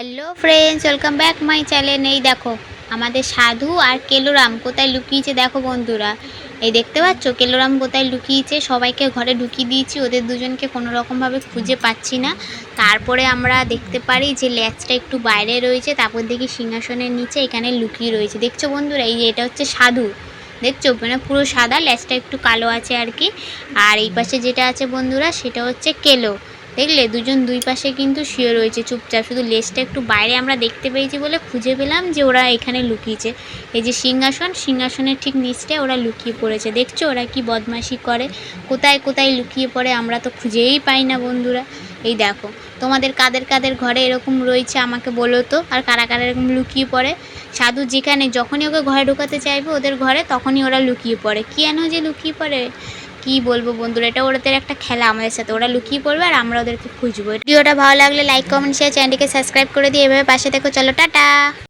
Hello friends welcome back my channel এই দেখো, আমাদের সাধু আর কেলোরাম কোথায় লুকিয়েছে দেখো বন্ধুরা। এই দেখতে পাচ্ছ? কেলোরাম কোথায় লুকিয়েছে? সবাইকে ঘরে ঢুকিয়ে দিয়েছি, ওদের দুজনকে কোনো রকমভাবে খুঁজে পাচ্ছি না। তারপরে আমরা দেখতে পারি যে ল্যাচটা একটু বাইরে রয়েছে, তারপর দেখি সিংহাসনের নিচে এখানে লুকিয়ে রয়েছে। দেখছ বন্ধুরা? এই যে এটা হচ্ছে সাধু। দেখছ? মানে পুরো সাদা, ল্যাচটা একটু কালো আছে আর কি। আর এই পাশে যেটা আছে বন্ধুরা, সেটা হচ্ছে কেলো। দেখলে দুজন দুই পাশে কিন্তু শুয়ে রয়েছে চুপচাপ। শুধু লেজটা একটু বাইরে আমরা দেখতে পেয়েছি বলে খুঁজে পেলাম যে ওরা এখানে লুকিয়েছে। এই যে সিংহাসন, সিংহাসনের ঠিক নিচটায় ওরা লুকিয়ে পড়েছে। দেখছ ওরা কি বদমাশি করে? কোথায় কোথায় লুকিয়ে পড়ে আমরা তো খুঁজেই পাই না বন্ধুরা। এই দেখো, তোমাদের কাদের কাদের ঘরে এরকম রয়েছে আমাকে বলো তো। আর কারা কারা এরকম লুকিয়ে পড়ে? সাধু যেখানে, যখনই ওকে ঘরে ঢোকাতে চাইবে ওদের ঘরে, তখনই ওরা লুকিয়ে পড়ে। কেন যে লুকিয়ে পড়ে? কি বলব বন্ধুরা, এটা ওদের একটা খেলা আমাদের সাথে। ওরা লুকিয়ে পড়বে আর আমরা ওদেরকে খুঁজবো। ভিডিওটা ভালো লাগলে লাইক কমেন্ট শেয়ার চ্যানেলটিকে সাবস্ক্রাইব করে দিয়ে এভাবে পাশে দেখো চলো, টাটা!